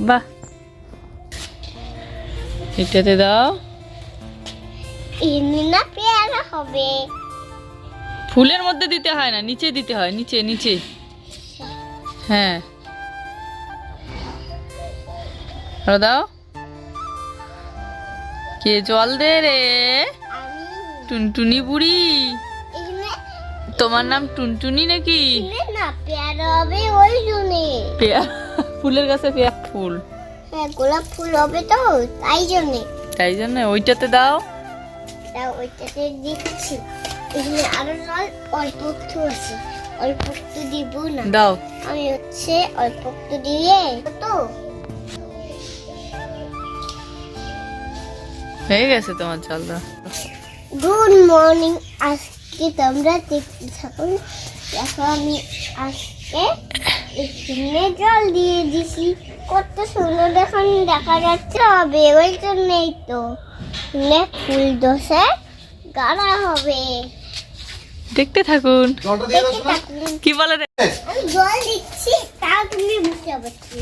বাহ। এটাতে দাও। না পেয়ারা হবে। ফুলের মধ্যে দিতে হয় না নিচে দিতে হয় নিচে নিচে। হ্যাঁ। আরও দাও। কে জল দে রে? টুনটুনি বুড়ি। তোমার নাম টুনটুনি নাকি? না পেয়ারা হবে ওই জন্যে। পেয়া ফুলের গাছে পেয়া ফুল। হ্যাঁ গোলাপ ফুল হবে তো তাই জন্যে। তাই জন্য ওইটাতে দাও। তা ওইটাতে দিচ্ছি। এখানে আরও জল অল্প একটু আছে। অল্প একটু দিব না। দাও। আমি হচ্ছে অল্প একটু দিয়ে তো। হয়ে গেছে তোমার জল দাও গুড মর্নিং আজকে তোমরা দেখতে থাকুন দেখো আমি আজকে এখানে জল দিয়ে দিছি। কত সুন্দর এখন দেখা যাচ্ছে হবে ওই জন্যই তো। ফুল দোষে গাড়া হবে। দেখতে থাকুন। কি বলে জল দিচ্ছি তাও তুমি বুঝতে পারছি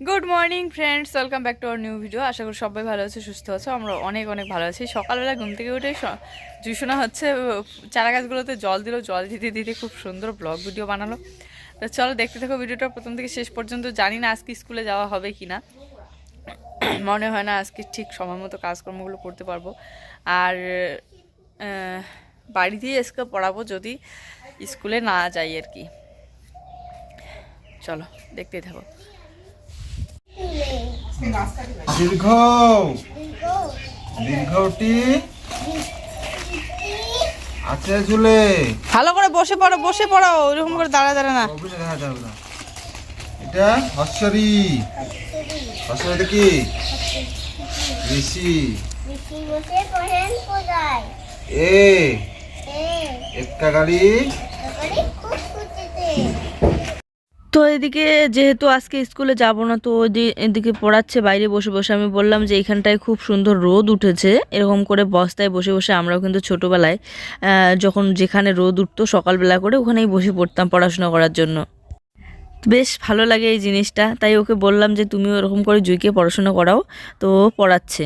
good morning friends welcome back to our new video আশা করি সবাই ভালো আছে, সুস্থ আছে। আমরা অনেক অনেক ভালো আছি। সকালবেলা ঘুম থেকে উঠে জুসোনা হচ্ছে চারা গাছগুলোতে জল দিল। জল দিতে দিতে খুব সুন্দর ব্লগ ভিডিও বানালো। তো চলো দেখতে থাকো ভিডিওটা। প্রথম থেকে শেষ পর্যন্ত জানি না আজকে স্কুলে যাওয়া হবে কি না মনে হয় না আজকে ঠিক সময় মতো কাজকর্মগুলো করতে পারব। আর বাড়িতেই আজকে পড়াবো যদি স্কুলে না যাই আর কি। চলো দেখতেই থাকো। দীর্ঘ। দীর্ঘটি। আছে ঝুলে। ভালো করে বসে পড়ো বসে পড়ো ওইরকম করে দাঁড়া দাঁড়া না। দেখা যাবে না। এটা হস্যরি হস্যরি কি? ঋষি। বসে এ। এ। একটা গাড়ি তো এদিকে যেহেতু আজকে স্কুলে যাব না, তো এদিকে পড়াচ্ছে, বাইরে বসে বসে। আমি বললাম যে এখানটায় খুব সুন্দর রোদ উঠেছে, এরকম করে বস্তায় বসে বসে আমরাও কিন্তু ছোটোবেলায় যখন যেখানে রোদ উঠতো সকালবেলা করে ওখানেই বসে পড়তাম পড়াশোনা করার জন্য। বেশ ভালো লাগে এই জিনিসটা, তাই ওকে বললাম যে তুমিও ওরকম করে জুইকে পড়াশোনা করাও, তো পড়াচ্ছে।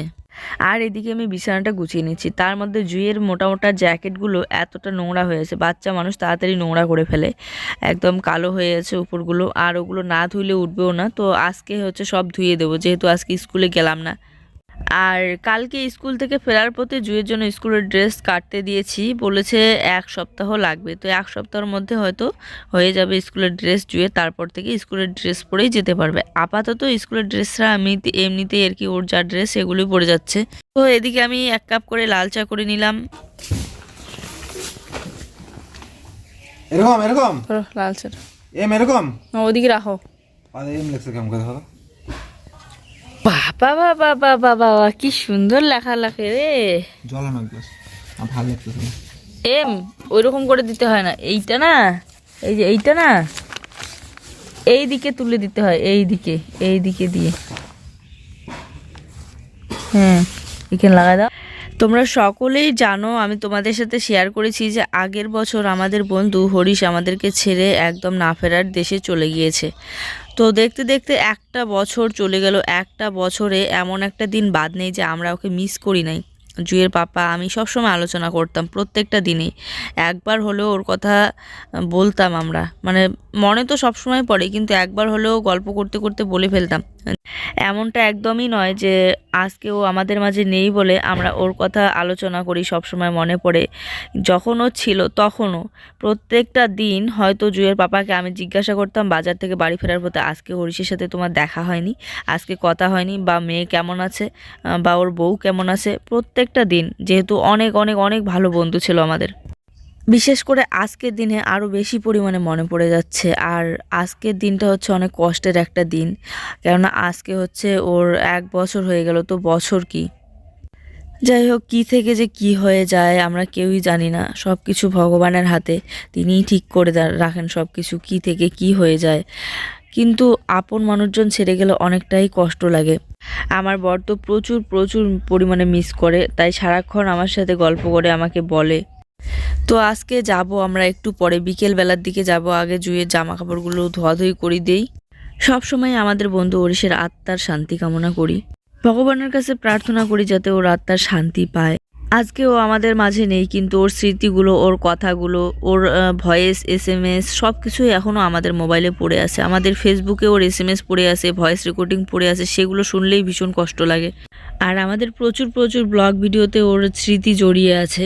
আর এদিকে আমি বিছানাটা গুছিয়ে নিচ্ছি। তার মধ্যে জুয়ের মোটা মোটা জ্যাকেটগুলো এতটা নোংরা হয়েছে বাচ্চা মানুষ তাড়াতাড়ি নোংরা করে ফেলে। একদম কালো হয়ে আছে উপরগুলো, আর ওগুলো না ধুইলে উঠবেও না। তো আজকে হচ্ছে সব ধুয়ে দেবো, যেহেতু আজকে স্কুলে গেলাম না। আর কালকে স্কুল থেকে ফেরার পথে জুয়ের জন্য স্কুলের ড্রেস কাটতে দিয়েছি। বলেছে এক সপ্তাহ লাগবে। তো এক সপ্তাহের মধ্যে হয়তো হয়ে যাবে স্কুলের ড্রেস জুয়ে তারপর থেকে স্কুলের ড্রেস পরেই যেতে পারবে। আপাতত স্কুলের ড্রেসরা আমি এমনিতেই আর কি ওর যা ড্রেস সেগুলোই পরে যাচ্ছে। তো এদিকে আমি এক কাপ করে লাল চা করে নিলাম। এরকম এরকম? লাল চা এম এরকম? ওদিকে রাখো। আর এম লেখছে কেমন কথা ধরো? বাবা বাবা বাবা বাবা কি সুন্দর লেখা লেখে রে। জল গ্লাস। আমার ভালো লাগতেছে না। এম ওইরকম করে দিতে হয় না। এইটা না এই যে এইটা না এই দিকে তুলে দিতে হয় এই দিকে এই দিকে দিয়ে। হ্যাঁ এখানে লাগাই দাও। তোমরা সকলেই জানো আমি তোমাদের সাথে শেয়ার করেছি যে আগের বছর আমাদের বন্ধু হরিশ আমাদেরকে ছেড়ে একদম না ফেরার দেশে চলে গিয়েছে। তো দেখতে দেখতে একটা বছর চলে গেল, একটা বছরে এমন একটা দিন বাদ নেই যে আমরা ওকে মিস করি নাই। জুয়ের পাপা, আমি সবসময় আলোচনা করতাম প্রত্যেকটা দিনেই। একবার হলেও ওর কথা বলতাম আমরা। মানে মনে তো সবসময় পড়ে, কিন্তু একবার হলেও গল্প করতে করতে বলে ফেলতাম। এমনটা একদমই নয় যে আজকে ও আমাদের মাঝে নেই বলে আমরা ওর কথা আলোচনা করি সবসময় মনে পড়ে। যখন ও ছিল তখনও প্রত্যেকটা দিন হয়তো জুয়ের পাপাকে আমি জিজ্ঞাসা করতাম, বাজার থেকে বাড়ি ফেরার পথে আজকে হরিশের সাথে তোমার দেখা হয়নি, আজকে কথা হয়নি, বা মেয়ে কেমন আছে বা ওর বউ কেমন আছে প্রত্যেকটা দিন, যেহেতু অনেক অনেক অনেক ভালো বন্ধু ছিল আমাদের। বিশেষ করে আজকের দিনে আরও বেশি পরিমাণে মনে পড়ে যাচ্ছে, আর আজকের দিনটা হচ্ছে অনেক কষ্টের একটা দিন। কেননা আজকে হচ্ছে ওর এক বছর হয়ে গেল, তো বছর কি? যাই হোক, কী থেকে যে কি হয়ে যায় আমরা কেউই জানি না। সব কিছু ভগবানের হাতে, তিনিই ঠিক করে রাখেন সব কিছু কী থেকে কি হয়ে যায়। কিন্তু আপন মানুষজন ছেড়ে গেলে অনেকটাই কষ্ট লাগে। আমার বর তো প্রচুর প্রচুর পরিমাণে মিস করে, তাই সারাক্ষণ আমার সাথে গল্প করে আমাকে বলে। তো আজকে যাব আমরা একটু পরে, বিকেল বেলার দিকে যাব, আগে জুয়ের জামা কাপড়গুলো ধোয়াধুয়ি করে দেই। সব সময় আমাদের বন্ধু ওরিশের আত্মার শান্তি কামনা করি। ভগবানের কাছে প্রার্থনা করি যাতে ওর আত্মার শান্তি পায়। আজকে ও আমাদের মাঝে নেই, কিন্তু ওর স্মৃতিগুলো, ওর কথাগুলো, ওর ভয়েস এস এম এস সব কিছুই এখনও আমাদের মোবাইলে পড়ে আছে। আমাদের ফেসবুকে ওর এস এম এস পড়ে আছে ভয়েস রেকর্ডিং পড়ে আছে, সেগুলো শুনলেই ভীষণ কষ্ট লাগে। আর আমাদের প্রচুর প্রচুর ব্লগ ভিডিওতে ওর স্মৃতি জড়িয়ে আছে।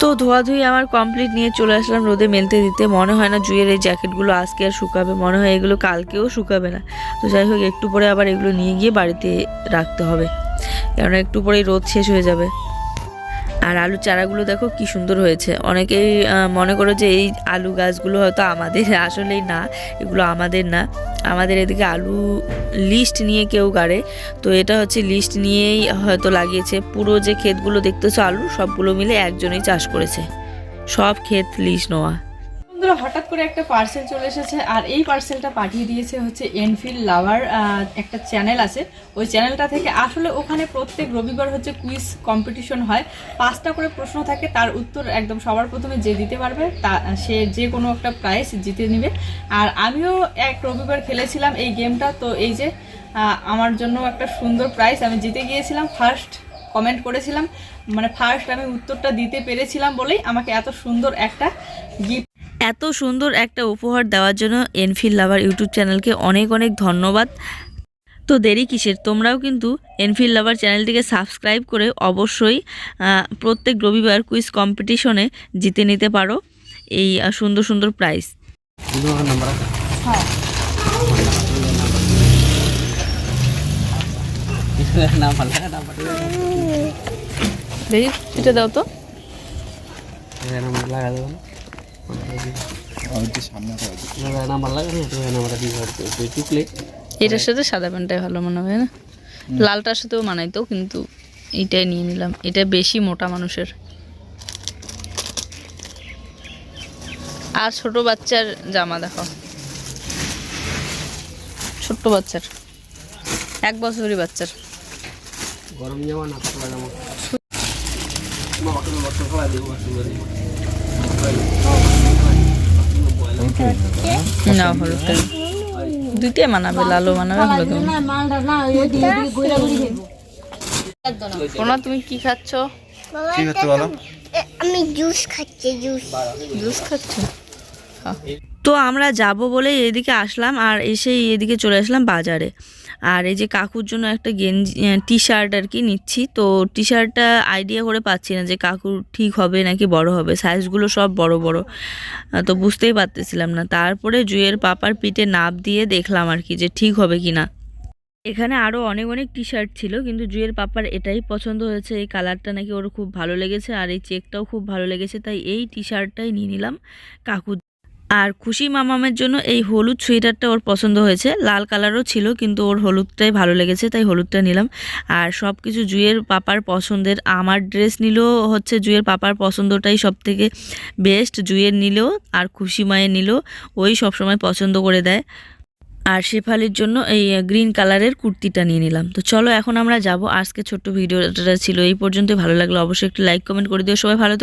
তো ধোয়াধুয়ি আমার কমপ্লিট নিয়ে চলে আসলাম রোদে মেলতে দিতে। মনে হয় না জুয়ের এই জ্যাকেটগুলো আজকে আর শুকাবে। মনে হয় এগুলো কালকেও শুকাবে না। তো যাই হোক, একটু পরে আবার এগুলো নিয়ে গিয়ে বাড়িতে রাখতে হবে। কেননা একটু পরেই রোদ শেষ হয়ে যাবে। আর আলু চারাগুলো দেখো কি সুন্দর হয়েছে। অনেকেই মনে করো যে এই আলু গাছগুলো হয়তো আমাদের আসলেই না, এগুলো আমাদের না। আমাদের এদিকে আলু লিস্ট নিয়ে কেউ গাড়ে। তো এটা হচ্ছে লিস্ট নিয়েই হয়তো লাগিয়েছে। পুরো যে ক্ষেতগুলো দেখতেছো আলু, সবগুলো মিলে একজনেই চাষ করেছে। সব ক্ষেত লিস্ট নেওয়া। হঠাৎ করে একটা পার্সেল চলে এসেছে আর এই পার্সেলটা পাঠিয়ে দিয়েছে হচ্ছে এনফিল লাভার একটা চ্যানেল আছে। ওই চ্যানেলটা থেকে আসলে ওখানে প্রত্যেক রবিবার হচ্ছে কুইজ কম্পিটিশন হয়। পাঁচটা করে প্রশ্ন থাকে, তার উত্তর একদম সবার প্রথমে যে দিতে পারবে, তা, সে যে কোনো একটা প্রাইজ জিতে নেবে। আর আমিও এক রবিবার খেলেছিলাম এই গেমটা তো এই যে আমার জন্য একটা সুন্দর প্রাইজ আমি জিতে গিয়েছিলাম। ফার্স্ট কমেন্ট করেছিলাম মানে ফার্স্ট আমি উত্তরটা দিতে পেরেছিলাম বলেই আমাকে এত সুন্দর একটা গিফট এত সুন্দর একটা উপহার দেওয়ার জন্য এনফিল লাভার ইউটিউব চ্যানেলকে অনেক অনেক ধন্যবাদ। তো দেরি কিসের? তোমরাও কিন্তু এনফিল লাভার চ্যানেলটিকে সাবস্ক্রাইব করে অবশ্যই প্রত্যেক রবিবার কুইজ কম্পিটিশনে জিতে নিতে পারো এই সুন্দর সুন্দর প্রাইজ। দেখি এটা দাও তো। এটার সাথে সাদা প্যান্টটাই ভালো মনে হয় না? লালটার সাথেও মানাইতো কিন্তু এইটাই নিয়ে নিলাম। এটা বেশি মোটা মানুষের। আর ছোট বাচ্চার জামা দেখো। ছোট্ট বাচ্চার। এক বছরই বাচ্চার। গরম জামা না পাতলা জামা। না হলুদটা। দুইটাই মানাবে লালও মানাবে হলুদ সোনা তুমি কি খাচ্ছ? কি খাচ্ছ বলো? আমি জুস খাচ্ছি জুস। জুস খাচ্ছ? তো আমরা যাব বলে এদিকে আসলাম আর এসেই এদিকে চলে আসলাম বাজারে। আর এই যে কাকুর জন্য একটা গেঞ্জি টি শার্ট আর কি নিচ্ছি। তো টি শার্টটা আইডিয়া করে পাচ্ছি না যে কাকুর ঠিক হবে নাকি বড় হবে। সাইজগুলো সব বড় বড়। তো বুঝতেই পারতেছিলাম না। তারপরে জুয়ের পাপার পিঠে নাপ দিয়ে দেখলাম আর কি যে ঠিক হবে কি না এখানে আরও অনেক অনেক টি শার্ট ছিল, কিন্তু জুয়ের পাপার এটাই পছন্দ হয়েছে। এই কালারটা নাকি ওর খুব ভালো লেগেছে আর এই চেকটাও খুব ভালো লেগেছে, তাই এই টি শার্টটাই নিয়ে নিলাম কাকু আর খুশি মামামের জন্য এই হলুদ সোয়েটারটা ওর পছন্দ হয়েছে। লাল কালারও ছিল, কিন্তু ওর হলুদটাই ভালো লেগেছে, তাই হলুদটা নিলাম। আর সব কিছু জুয়ের পাপার পছন্দের, আমার ড্রেস নিলেও হচ্ছে জুয়ের পাপার পছন্দটাই সব থেকে বেস্ট। জুয়ের নিলেও আর খুশি মায়ের নিলেও ওই সবসময় পছন্দ করে দেয়। আর শেফালির জন্য এই গ্রিন কালারের কুর্তিটা নিয়ে নিলাম। তো চলো এখন আমরা যাব। আজকে ছোট্ট ভিডিওটা ছিল এই পর্যন্ত ভালো লাগল অবশ্যই একটু লাইক, কমেন্ট করে দিও। সবাই ভালো।